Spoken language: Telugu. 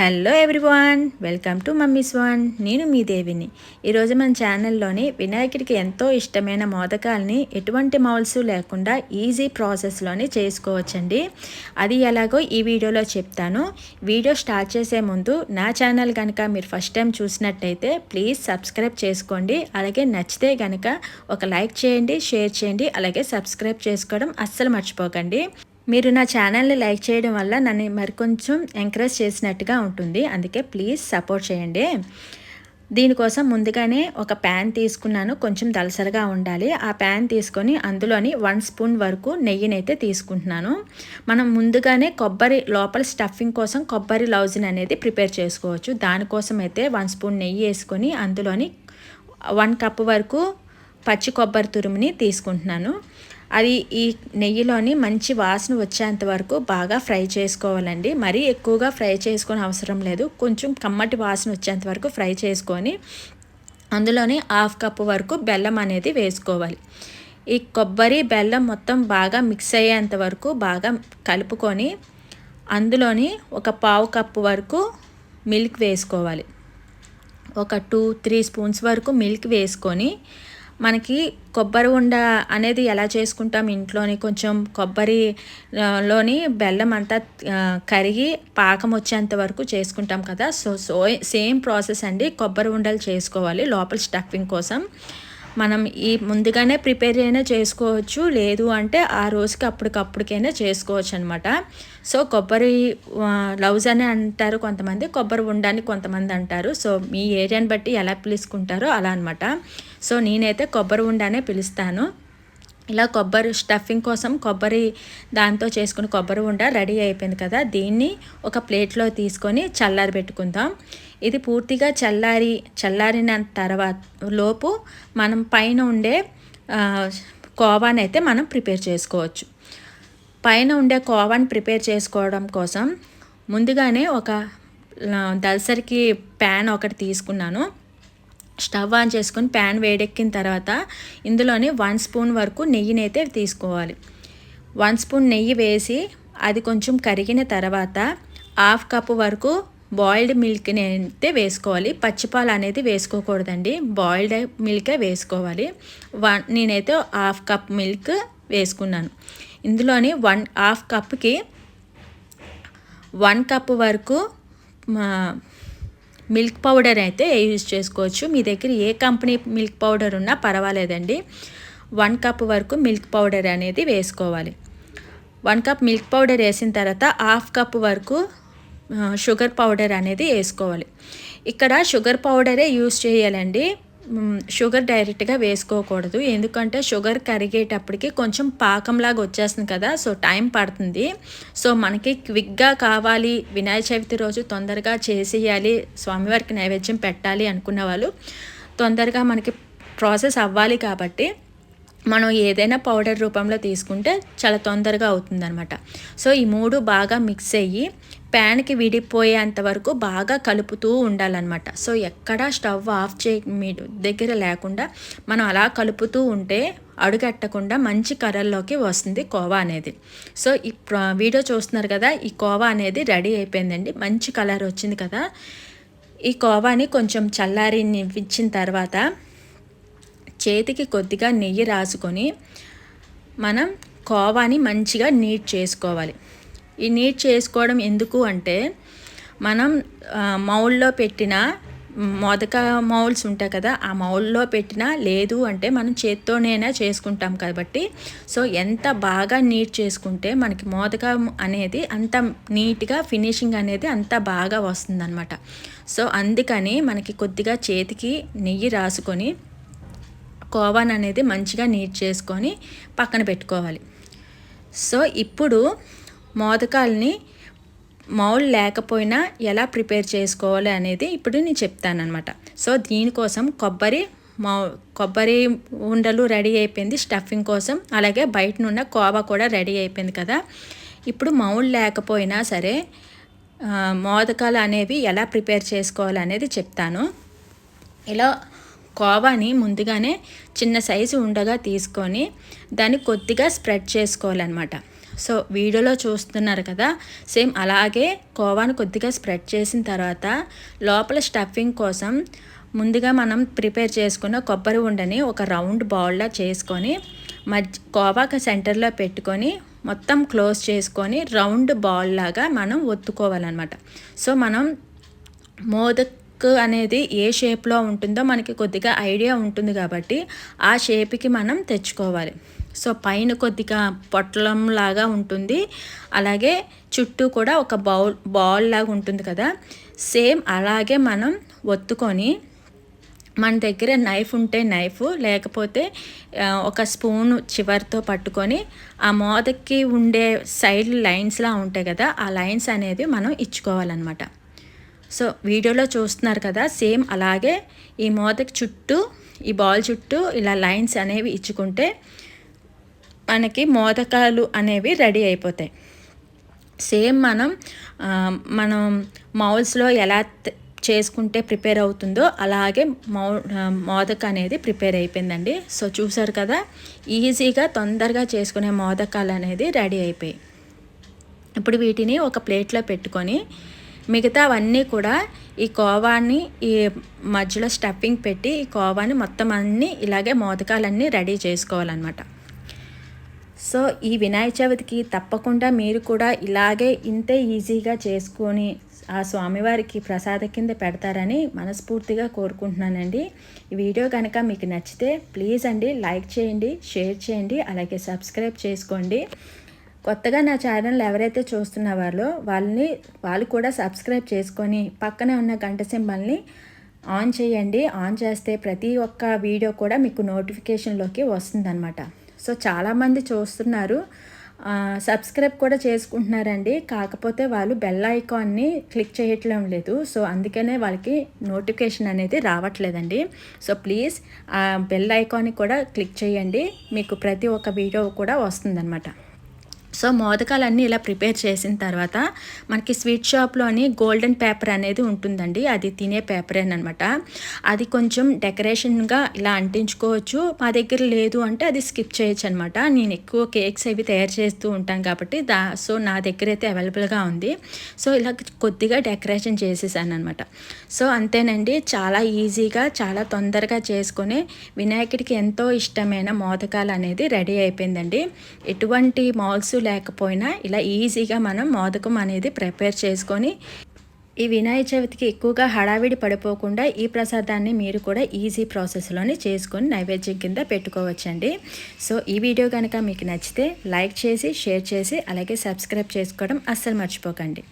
Hello everyone welcome to mummy's one నేను మీ దేవిని. ఈరోజు మన ఛానల్లోని వినాయకుడికి ఎంతో ఇష్టమైన మోదకాల్ని ఎటువంటి మౌల్స్ లేకుండా ఈజీ ప్రాసెస్లోనే చేసుకోవచ్చండి. అది ఎలాగో ఈ వీడియోలో చెప్తాను. వీడియో స్టార్ట్ చేసే ముందు నా ఛానల్ కనుక మీరు ఫస్ట్ టైం చూసినట్టయితే ప్లీజ్ సబ్స్క్రైబ్ చేసుకోండి. అలాగే నచ్చితే కనుక ఒక లైక్ చేయండి షేర్ చేయండి అలాగే సబ్స్క్రైబ్ చేసుకోవడం అస్సలు మర్చిపోకండి. మీరు నా ఛానల్ని లైక్ చేయడం వల్ల నన్ను మరికొంచెం ఎంకరేజ్ చేసినట్టుగా ఉంటుంది. అందుకే ప్లీజ్ సపోర్ట్ చేయండి. దీనికోసం ముందుగానే ఒక ప్యాన్ తీసుకున్నాను. కొంచెం దలసరగా ఉండాలి. ఆ ప్యాన్ తీసుకొని అందులోని వన్ స్పూన్ వరకు నెయ్యినైతే తీసుకుంటున్నాను. మనం ముందుగానే కొబ్బరి లోపల స్టఫింగ్ కోసం కొబ్బరి లౌజిన్ అనేది ప్రిపేర్ చేసుకోవచ్చు. దానికోసం అయితే వన్ స్పూన్ నెయ్యి వేసుకొని అందులోని వన్ కప్ వరకు పచ్చి కొబ్బరి తురుముని తీసుకుంటున్నాను. అది ఈ నెయ్యిలోని మంచి వాసన వచ్చేంత వరకు బాగా ఫ్రై చేసుకోవాలండి. మరీ ఎక్కువగా ఫ్రై చేసుకొని అవసరం లేదు. కొంచెం కమ్మటి వాసన వచ్చేంత వరకు ఫ్రై చేసుకొని అందులోని హాఫ్ కప్ వరకు బెల్లం అనేది వేసుకోవాలి. ఈ కొబ్బరి బెల్లం మొత్తం బాగా మిక్స్ అయ్యేంత వరకు బాగా కలుపుకొని అందులోని ఒక పావు కప్పు వరకు మిల్క్ వేసుకోవాలి. ఒక టూ త్రీ స్పూన్స్ వరకు మిల్క్ వేసుకొని మనకి కొబ్బరి ఉండ అనేది ఎలా చేసుకుంటాం? ఇంట్లోని కొంచెం కొబ్బరి లోని బెల్లం అంతా కరిగి పాకం వచ్చేంత వరకు చేసుకుంటాం కదా. సో సో సేమ్ ప్రాసెస్ అండి. కొబ్బరి ఉండలు చేసుకోవాలి లోపల స్టఫింగ్ కోసం. మనం ఈ ముందుగానే ప్రిపేర్ అయినా చేసుకోవచ్చు. లేదు అంటే ఆ రోజుకి అప్పటికప్పటికైనా చేసుకోవచ్చు అనమాట సో కొబ్బరి లవ్స్ అని అంటారు కొంతమంది. కొబ్బరి ఉండని కొంతమంది అంటారు. సో మీ ఏరియాని బట్టి ఎలా పిలుచుకుంటారో అలా అనమాట సో నేనైతే కొబ్బరి ఉండానే పిలుస్తాను. ఇలా కొబ్బరి స్టఫింగ్ కోసం కొబ్బరి దాంతో చేసుకుని కొబ్బరి ఉండ రెడీ అయిపోయింది కదా. దీన్ని ఒక ప్లేట్లో తీసుకొని చల్లారి పెట్టుకుందాం. ఇది పూర్తిగా చల్లారి చల్లారిన తర్వాత లోపు మనం పైన ఉండే కోవాని అయితే మనం ప్రిపేర్ చేసుకోవచ్చు. పైన ఉండే కోవాని ప్రిపేర్ చేసుకోవడం కోసం ముందుగానే ఒక దల్సరికి ప్యాన్ ఒకటి తీసుకున్నాను. స్టవ్ ఆన్ చేసుకుని ప్యాన్ వేడెక్కిన తర్వాత ఇందులోని వన్ స్పూన్ వరకు నెయ్యిని అయితే తీసుకోవాలి. వన్ స్పూన్ నెయ్యి వేసి అది కొంచెం కరిగిన తర్వాత హాఫ్ కప్ వరకు బాయిల్డ్ మిల్క్ని అయితే వేసుకోవాలి. పచ్చిపాలు అనేది వేసుకోకూడదండి. బాయిల్డ్ మిల్కే వేసుకోవాలి. వన్ నేనైతే హాఫ్ కప్ మిల్క్ వేసుకున్నాను. ఇందులోని వన్ హాఫ్ కప్కి వన్ కప్ వరకు మిల్క్ పౌడర్ అయితే యూజ్ చేసుకోవచ్చు. మీ దగ్గర ఏ కంపెనీ మిల్క్ పౌడర్ ఉన్నా పర్వాలేదండి. వన్ కప్ వరకు మిల్క్ పౌడర్ అనేది వేసుకోవాలి. వన్ కప్ మిల్క్ పౌడర్ వేసిన తర్వాత హాఫ్ కప్ వరకు షుగర్ పౌడర్ అనేది వేసుకోవాలి. ఇక్కడ షుగర్ పౌడరే యూస్ చేయాలండి. షుగర్ డైరెక్ట్గా వేసుకోకూడదు. ఎందుకంటే షుగర్ కరిగేటప్పటికి కొంచెం పాకంలాగా వచ్చేస్తుంది కదా సో టైం పడుతుంది. సో మనకి క్విక్గా కావాలి వినాయక చవితి రోజు తొందరగా చేసేయాలి స్వామివారికి నైవేద్యం పెట్టాలి అనుకున్న వాళ్ళు తొందరగా మనకి ప్రాసెస్ అవ్వాలి కాబట్టి మనం ఏదైనా పౌడర్ రూపంలో తీసుకుంటే చాలా తొందరగా అవుతుందనమాట సో ఈ మూడు బాగా మిక్స్ అయ్యి ప్యాన్కి విడిపోయేంత వరకు బాగా కలుపుతూ ఉండాలన్నమాట. సో ఎక్కడా స్టవ్ ఆఫ్ చే మీ దగ్గర లేకుండా మనం అలా కలుపుతూ ఉంటే అడుగట్టకుండా మంచి కలర్లోకి వస్తుంది కోవా అనేది. సో ఈ వీడియో చూస్తున్నారు కదా ఈ కోవా అనేది రెడీ అయిపోయిందండి. మంచి కలర్ వచ్చింది కదా. ఈ కోవాని కొంచెం చల్లారి ఇచ్చిన తర్వాత చేతికి కొద్దిగా నెయ్యి రాసుకొని మనం కోవాని మంచిగా నీట్ చేసుకోవాలి. ఈ నీట్ చేసుకోవడం ఎందుకు అంటే మనం మౌల్లో పెట్టిన మొదక మౌల్స్ ఉంటాయి కదా ఆ మౌల్లో పెట్టినా లేదు అంటే మనం చేత్తోనైనా చేసుకుంటాం కాబట్టి. సో ఎంత బాగా నీట్ చేసుకుంటే మనకి మోదకం అనేది అంత నీట్గా ఫినిషింగ్ అనేది అంత బాగా వస్తుందన్నమాట. సో అందుకని మనకి కొద్దిగా చేతికి నెయ్యి రాసుకొని కోవాన్ అనేది మంచిగా నీట్ చేసుకొని పక్కన పెట్టుకోవాలి. సో ఇప్పుడు మోదకాల్ని మౌల్ లేకపోయినా ఎలా ప్రిపేర్ చేసుకోవాలి అనేది ఇప్పుడు నేను చెప్తానమాట సో దీనికోసం కొబ్బరి మౌ కొబ్బరి ఉండలు రెడీ అయిపోయింది స్టఫింగ్ కోసం. అలాగే బయట నుండి కోవా కూడా రెడీ అయిపోయింది కదా. ఇప్పుడు మౌల్ లేకపోయినా సరే మోదకాలు అనేవి ఎలా ప్రిపేర్ చేసుకోవాలి అనేది చెప్తాను. ఇలా కోవాని ముందుగానే చిన్న సైజు ఉండగా తీసుకొని దాన్ని కొద్దిగా స్ప్రెడ్ చేసుకోవాలన్నమాట. సో వీడియోలో చూస్తున్నారు కదా సేమ్ అలాగే కోవాను కొద్దిగా స్ప్రెడ్ చేసిన తర్వాత లోపల స్టఫింగ్ కోసం ముందుగా మనం ప్రిపేర్ చేసుకున్న కొబ్బరి ఉండని ఒక రౌండ్ బౌల్లా చేసుకొని మధ్య కోవాక సెంటర్లో పెట్టుకొని మొత్తం క్లోజ్ చేసుకొని రౌండ్ బాల్ లాగా మనం ఒత్తుకోవాలన్నమాట. సో మనం మోదక్ అనేది ఏ షేప్లో ఉంటుందో మనకి కొద్దిగా ఐడియా ఉంటుంది కాబట్టి ఆ షేప్కి మనం తెచ్చుకోవాలి. సో పైన కొద్దిగా పొట్లం లాగా ఉంటుంది. అలాగే చుట్టూ కూడా ఒక బౌల్ బాల్ లాగా ఉంటుంది కదా. సేమ్ అలాగే మనం ఒత్తుకొని మన దగ్గర నైఫ్ ఉంటే నైఫ్ లేకపోతే ఒక స్పూన్ చివరితో పట్టుకొని ఆ మోదకి ఉండే సైడ్ లైన్స్లా ఉంటాయి కదా ఆ లైన్స్ అనేది మనం ఇచ్చుకోవాలన్నమాట. సో వీడియోలో చూస్తున్నారు కదా సేమ్ అలాగే ఈ మోతకి చుట్టూ ఈ బాల్ చుట్టూ ఇలా లైన్స్ అనేవి ఇచ్చుకుంటే మనకి మోదకాలు అనేవి రెడీ అయిపోతాయి. సేమ్ మనం మనం మౌల్స్లో ఎలా చేసుకుంటే ప్రిపేర్ అవుతుందో అలాగే మౌ మోదక అనేది ప్రిపేర్ అయిపోయిందండి. సో చూసారు కదా ఈజీగా తొందరగా చేసుకునే మోదకాలు అనేది రెడీ అయిపోయాయి. ఇప్పుడు వీటిని ఒక ప్లేట్లో పెట్టుకొని మిగతా అవన్నీ కూడా ఈ కోవాని ఈ మధ్యలో స్టఫింగ్ పెట్టి ఈ కోవాని మొత్తం అన్నీ ఇలాగే మోదకాలన్నీ రెడీ చేసుకోవాలన్నమాట. సో ఈ వినాయక చవితికి తప్పకుండా మీరు కూడా ఇలాగే ఇంతే ఈజీగా చేసుకొని ఆ స్వామివారికి ప్రసాద కింద పెడతారని మనస్ఫూర్తిగా కోరుకుంటున్నానండి. ఈ వీడియో కనుక మీకు నచ్చితే ప్లీజ్ అండి లైక్ చేయండి షేర్ చేయండి అలాగే సబ్స్క్రైబ్ చేసుకోండి. కొత్తగా నా ఛానల్ ఎవరైతే చూస్తున్న వాళ్ళో వాళ్ళని వాళ్ళు కూడా సబ్స్క్రైబ్ చేసుకొని పక్కనే ఉన్న గంట సింబల్ని ఆన్ చేయండి. ఆన్ చేస్తే ప్రతి ఒక్క వీడియో కూడా మీకు నోటిఫికేషన్లోకి వస్తుందన్నమాట. సో చాలామంది చూస్తున్నారు. సబ్స్క్రైబ్ కూడా చేసుకుంటున్నారండి. కాకపోతే వాళ్ళు బెల్ ఐకాన్ని క్లిక్ చేయట్లేం లేదు. సో అందుకనే వాళ్ళకి నోటిఫికేషన్ అనేది రావట్లేదండి. సో ప్లీజ్ ఆ బెల్ ఐకాన్ని కూడా క్లిక్ చేయండి. మీకు ప్రతి ఒక్క వీడియో కూడా వస్తుందన్నమాట. సో మోదకాలన్నీ ఇలా ప్రిపేర్ చేసిన తర్వాత మనకి స్వీట్ షాప్లోని గోల్డెన్ పేపర్ అనేది ఉంటుందండి. అది తినే పేపరేనమాట అది కొంచెం డెకరేషన్గా ఇలా అంటించుకోవచ్చు. మా దగ్గర లేదు అంటే అది స్కిప్ చేయొచ్చు అనమాట నేను ఎక్కువ కేక్స్ అవి తయారు చేస్తూ ఉంటాను కాబట్టి దా సో నా దగ్గర అయితే అవైలబుల్గా ఉంది. సో ఇలా కొద్దిగా డెకరేషన్ చేసేసాను అనమాట సో అంతేనండి. చాలా ఈజీగా చాలా తొందరగా చేసుకొని వినాయకుడికి ఎంతో ఇష్టమైన మోదకాలు అనేది రెడీ అయిపోయిందండి. ఎటువంటి మాల్స్ లేకపోయినా ఇలా ఈజీగా మనం మోదకం అనేది ప్రిపేర్ చేసుకొని ఈ వినాయక చవితికి ఎక్కువగా హడావిడి పడిపోకుండా ఈ ప్రసాదాన్ని మీరు కూడా ఈజీ ప్రాసెస్లోనే చేసుకొని నైవేద్యం కింద పెట్టుకోవచ్చండి. సో ఈ వీడియో కనుక మీకు నచ్చితే లైక్ చేసి షేర్ చేసి అలాగే సబ్స్క్రైబ్ చేసుకోవడం అస్సలు మర్చిపోకండి.